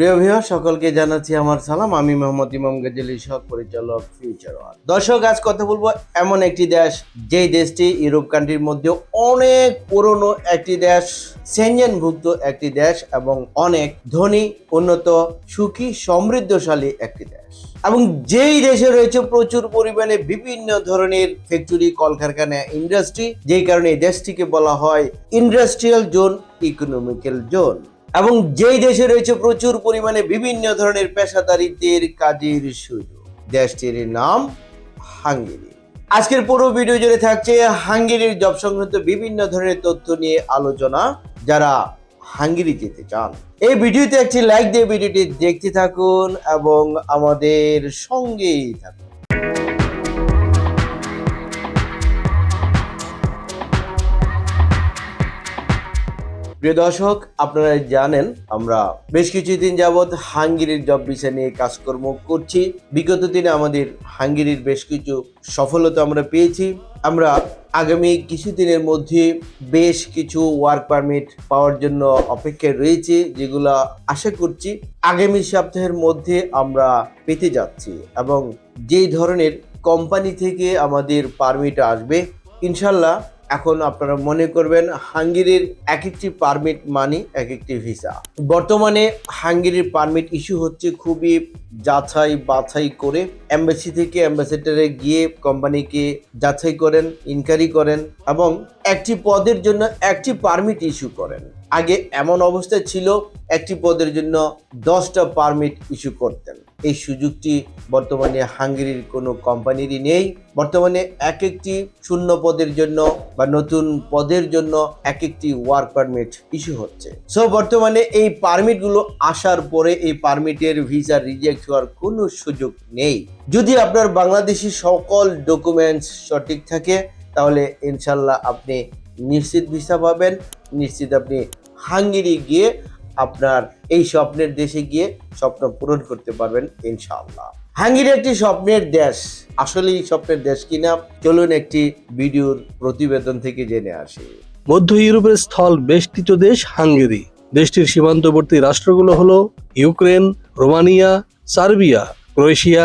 প্রিয় ভিউ সকলকে জানাচ্ছি আমার সালাম। আমি মোহাম্মদ ইমাম গাজী সহ পরিচালক ফিউচার ওয়ান দর্শক, আজ কথা বলব এমন একটি দেশ, যেই দেশটি ইউরোপ কান্ট্রির মধ্যে অনেক পুরনো একটি দেশ সেনজেনভুক্ত একটি দেশ এবং অনেক ধনী, উন্নত, সুখী, সমৃদ্ধশালী একটি দেশ। এবং যেই দেশে রয়েছে প্রচুর পরিমাণে বিভিন্ন ধরনের ফ্যাক্টরি কলকারখানা ইন্ডাস্ট্রি যেই কারণে এই দেশটিকে বলা হয় ইন্ডাস্ট্রিয়াল জোন ইকোনমিক্যাল জোন এবং যেই দেশে রয়েছে প্রচুর পরিমাণে বিভিন্ন ধরনের পেশাদারিত্বের কাজের সুযোগ, দেশটির নাম হাঙ্গেরি। আজকের পুরো ভিডিও জুড়ে থাকছে হাঙ্গেরির জব সংক্রান্ত বিভিন্ন ধরনের তথ্য নিয়ে আলোচনা। যারা হাঙ্গেরি যেতে চান, এই ভিডিওতে একটি লাইক দিয়ে ভিডিওটি দেখতে থাকুন এবং আমাদের সঙ্গেই থাকুন। প্রিয় দর্শক আপনারা জানেন, আমরা বেশ কিছুদিন যাবৎ হাঙ্গেরির জব ভিসা নিয়ে কাজকর্ম করছি। বিগত দিনে আমাদের হাঙ্গেরির বেশ কিছু সফলতা আমরা পেয়েছি। আমরা আগামী কিছুদিনের মধ্যে বেশ কিছু ওয়ার্ক পারমিট পাওয়ার জন্য অপেক্ষায় রয়েছে, যেগুলো আশা করছি আগামী সপ্তাহের মধ্যে আমরা পেতে যাচ্ছি এবং যেই ধরনের কোম্পানি থেকে আমাদের পারমিট আসবে, ইনশাল্লাহ এখন আপনারা মনে করবেন হাঙ্গেরির এক একটি পারমিট মানি, এক একটি ভিসা। বর্তমানে হাঙ্গেরির পারমিট ইস্যু হচ্ছে খুবই যাচাই বাছাই করে এম্বাসি থেকে অ্যাম্বাসেডারে গিয়ে কোম্পানিকে যাচাই করেন ইনকোয়ারি করেন এবং একটি পদের জন্য একটি পারমিট ইস্যু করেন। আগে এমন অবস্থা ছিল, একটি পদের জন্য দশটা পারমিট ইস্যু করতেন। এই সুযোগটি বর্তমানে হাঙ্গেরির কোনো কোম্পানিরই নেই। বর্তমানে এক একটি শূন্য পদের জন্য বা নতুন পদের জন্য এক একটি ওয়ার্ক পারমিট ইস্যু হচ্ছে। সো বর্তমানে এই পারমিটগুলো আসার পরে এই পারমিটের ভিসা রিজেক্ট হওয়ার কোনো সুযোগ নেই। যদি আপনার বাংলাদেশি সকল ডকুমেন্টস সঠিক থাকে, তাহলে ইনশাল্লাহ আপনি নিশ্চিত ভিসা পাবেন, নিশ্চিত আপনি হাঙ্গেরি গিয়ে আপনার এই স্বপ্নের দেশে গিয়ে স্বপ্ন পূরণ করতে পারবেন ইনশাআল্লাহ হাঙ্গেরি একটি স্বপ্নের দেশ। আসলে স্বপ্নের দেশ কিনা? চলুন একটি ভিডিওর প্রতিবেদন থেকে জেনে আসি। মধ্য ইউরোপের স্থল বেষ্টিত দেশ হাঙ্গেরি। দেশটির সীমান্তবর্তী রাষ্ট্রগুলো হলো Ukraine, Romania, Serbia, Croatia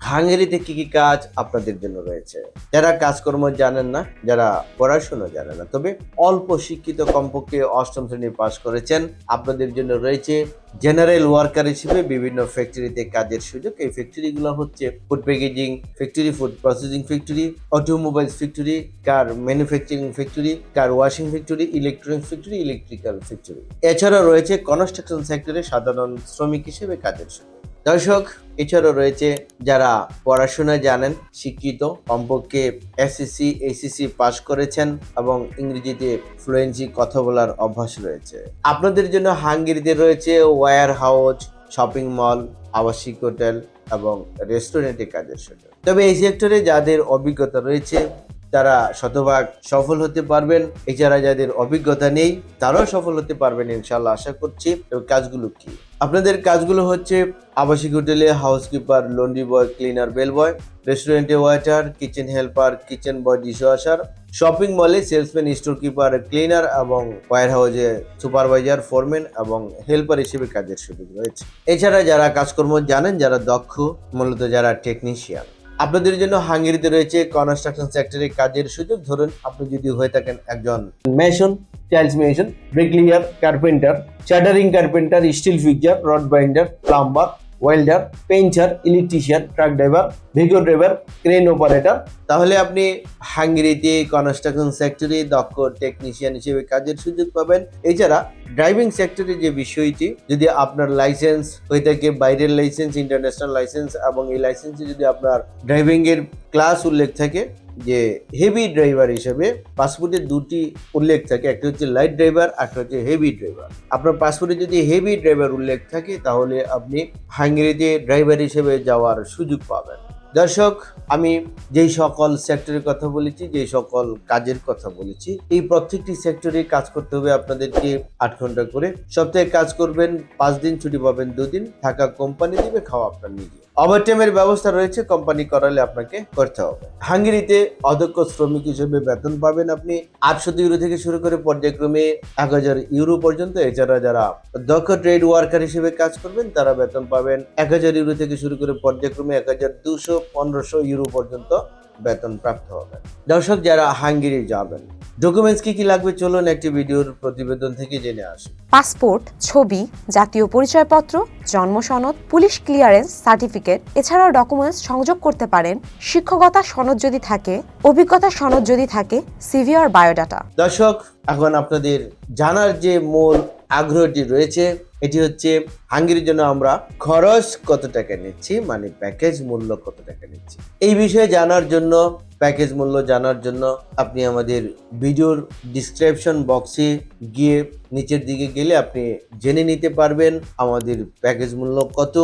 হাঙ্গেরিতে কি কি কাজ আপনাদের জন্য রয়েছে? যারা কাজকর্ম জানেন না, যারা পড়াশোনা জানেন না, তবে অল্প শিক্ষিত কমপক্ষে অষ্টম শ্রেণি পাস করেছেন। আপনাদের জন্য রয়েছে জেনারেল ওয়ার্কার হিসেবে বিভিন্ন ফ্যাক্টরিতে কাজের সুযোগ। এই ফ্যাক্টরিগুলো হচ্ছে food packaging factory food processing factory automobiles factory car manufacturing factory car washing factory electronics factory electrical factory এছাড়া রয়েছে কনস্ট্রাকশন সেক্টরে সাধারণ শ্রমিক হিসেবে কাজের সুযোগ। দর্শক, এছাড়াও রয়েছে যারা পড়াশোনা জানেন, শিক্ষিত, কমপক্ষে এসএসসি এইচএসসি পাস করেছেন এবং ইংরেজিতে ফ্লুয়েন্সি কথা বলার অভ্যাস রয়েছে। আপনাদের জন্য হাঙ্গেরিতে রয়েছে ওয়্যার হাউস শপিং মল আবাসিক হোটেল এবং রেস্টুরেন্টে কাজের সুযোগ। তবে এই সেক্টরে যাদের অভিজ্ঞতা রয়েছে তারা শতভাগ সফল হতে পারবেন। এছাড়া যাদের অভিজ্ঞতা নেই, তারাও সফল হতে পারবেন ইনশাল্লাহ আশা করছি। এবং কাজগুলো কি? আপনাদের কাজগুলো হচ্ছে আবাসিক হোটেলে housekeeper, laundry boy, cleaner, bell boy, রেস্টুরেন্টে waiter, kitchen helper, kitchen boy dishwasher shopping মলে সেলসম্যান স্টোর কিপার ক্লিনার এবং ওয়ার হাউসে সুপারভাইজার, ফোরম্যান এবং হেল্পার হিসেবে কাজের সুযোগ রয়েছে। এছাড়া যারা কাজকর্ম জানেন, যারা দক্ষ, মূলত যারা টেকনিশিয়ান। আপনাদের জন্য হাঙ্গেরিতে রয়েছে কনস্ট্রাকশন সেক্টরে কাজের সুযোগ। ধরুন, আপনি যদি হয়ে থাকেন একজন mason tiles mason bricklayer carpenter shuttering carpenter steel fixer rod binder plumber welder painter electrician truck driver Vigo driver crane operator তাহলে আপনি হাঙ্গেরিতে কনস্ট্রাকশন সেক্টরে দক্ষ টেকনিশিয়ান হিসেবে কাজের সুযোগ পাবেন। এছাড়া ড্রাইভিং সেক্টরে যে বিষয়টি, যদি আপনার লাইসেন্স হয়ে থাকে, বাইরের লাইসেন্স ইন্টারন্যাশনাল লাইসেন্স এবং এই লাইসেন্সে যদি আপনার ড্রাইভিং এর ক্লাস উল্লেখ থাকে যে হেভি ড্রাইভার হিসেবে পাসপোর্টে দুটি উল্লেখ থাকে, একটা হচ্ছে লাইট ড্রাইভার একটা হচ্ছে হেভি ড্রাইভার আপনার পাসপোর্টে যদি হেভি ড্রাইভার উল্লেখ থাকে, তাহলে আপনি হাঙ্গেরিতে ড্রাইভার হিসেবে যাওয়ার সুযোগ পাবেন। দর্শক, আমি যেই সকল সেক্টরের কথা বলেছি, যেই সকল কাজের কথা বলেছি, এই প্রত্যেকটি সেক্টরে কাজ করতে হবে আপনাদেরকে আট ঘণ্টা করে। সপ্তাহে কাজ করবেন, পাঁচ দিন, ছুটি পাবেন দুদিন, থাকা কোম্পানি দিবে খাওয়া আপনার নিজে। ওভারটাইমের ব্যবস্থা রয়েছে কোম্পানি করালে আপনাকে করতে হবে। হাঙ্গেরিতে অদক্ষ শ্রমিক হিসেবে বেতন পাবেন আপনি। আটশো ইউরো থেকে শুরু করে পর্যায়ক্রমে এক হাজার ইউরো পর্যন্ত। এছাড়া যারা দক্ষ ট্রেড ওয়ার্কার হিসেবে কাজ করবেন, তারা বেতন পাবেন এক হাজার ইউরো থেকে শুরু করে পর্যায়ক্রমে এক হাজার দুশো পনেরোশো ইউরো পর্যন্ত বেতন প্রাপ্ত হবেন দর্শক, যারা হাঙ্গেরি যাবেন ডকুমেন্টস কি কি লাগবে চলুন একটি ভিডিওর প্রতিবেদন থেকে জেনে আসি। পাসপোর্ট ছবি জাতীয় পরিচয়পত্র জন্ম সনদ পুলিশ ক্লিয়ারেন্স সার্টিফিকেট এছাড়াও ডকুমেন্টস সংযোগ করতে পারেন। শিক্ষকতা সনদ যদি থাকে অভিজ্ঞতা সনদ যদি থাকে সিভি আর বায়োডাটা দর্শক এখন আপনাদের জানার যে মূল আগ্রহটি রয়েছে এটি হচ্ছে হাঙ্গেরির জন্য আমরা খরচ কত টাকা নিচ্ছি মানে প্যাকেজ মূল্য কত টাকা নিচ্ছি। এই বিষয়ে জানার জন্য প্যাকেজ মূল্য জানার জন্য আপনি আমাদের ভিডিওর ডিসক্রিপশন বক্সে গিয়ে নিচের দিকে গেলে আপনি জেনে নিতে পারবেন আমাদের প্যাকেজ মূল্য কত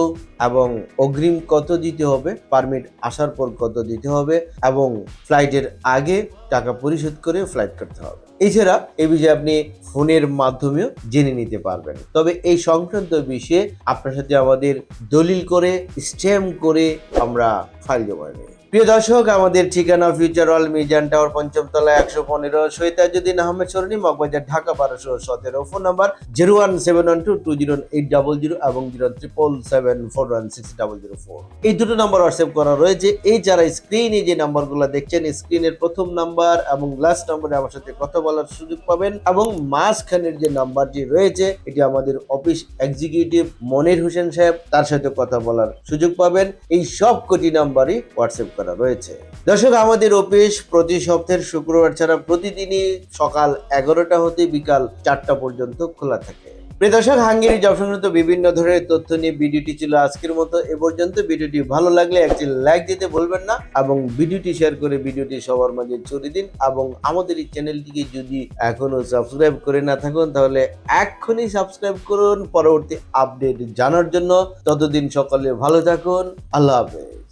এবং অগ্রিম কত দিতে হবে পারমিট আসার পর কত দিতে হবে এবং ফ্লাইটের আগে টাকা পরিশোধ করে ফ্লাইট করতে হবে। এছাড়া এই বিষয়ে আপনি ফোনের মাধ্যমেও জেনে নিতে পারবেন। তবে এই সংক্রান্ত বিষয়ে আপনার সাথে আমাদের দলিল করে স্ট্যাম্প করে আমরা ফাইল জমা নেই প্রিয় দর্শক, আমাদের ঠিকানা ফিউচার অল মিজান টাওয়ার পঞ্চম তলা একশো পনেরো সৈতাজুদ্দিন আহমেদ সরণি, মগবাজার, ঢাকা, বারোশো সতেরো। Phone number zero one seven one two two zero eight double zero এবং zero triple seven four one six double zero four এই দুটো নাম্বার হোয়াটসঅ্যাপ করা রয়েছে। এই যারা স্ক্রিনে যে নাম্বারগুলো দেখছেন স্ক্রিনের প্রথম নাম্বার এবং লাস্ট নম্বরে আমার সাথে কথা বলার সুযোগ পাবেন এবং মাঝখানের যে নাম্বারটি রয়েছে, এটি আমাদের অফিস এক্সিকিউটিভ মনির হোসেন সাহেব তার সাথে কথা বলার সুযোগ পাবেন। এই সব কটি নাম্বারই হোয়াটসঅ্যাপ করা রয়েছে। দর্শক, আমাদের অফিস প্রতি সপ্তাহের শুক্রবার ছাড়া প্রতিদিনই সকাল এগারোটা হতে বিকাল চারটা পর্যন্ত খোলা থাকে। প্রিয় দর্শক হাঙ্গেরি জব বিভিন্ন ধরনের তথ্য নিয়ে ভিডিওটি ছিল আজকের মতো। এ পর্যন্ত ভিডিওটি ভালো লাগলে একটি লাইক দিতে ভুলবেন না এবং ভিডিওটি শেয়ার করে ভিডিওটি সবার মাঝে ছড়িয়ে দিন এবং আমাদের এই চ্যানেলটিকে যদি এখনও সাবস্ক্রাইব করে না থাকুন, তাহলে এক্ষুনি সাবস্ক্রাইব করুন। পরবর্তী আপডেট জানার জন্য ততদিন সকলে ভালো থাকুন। আল্লাহ হাফেজ।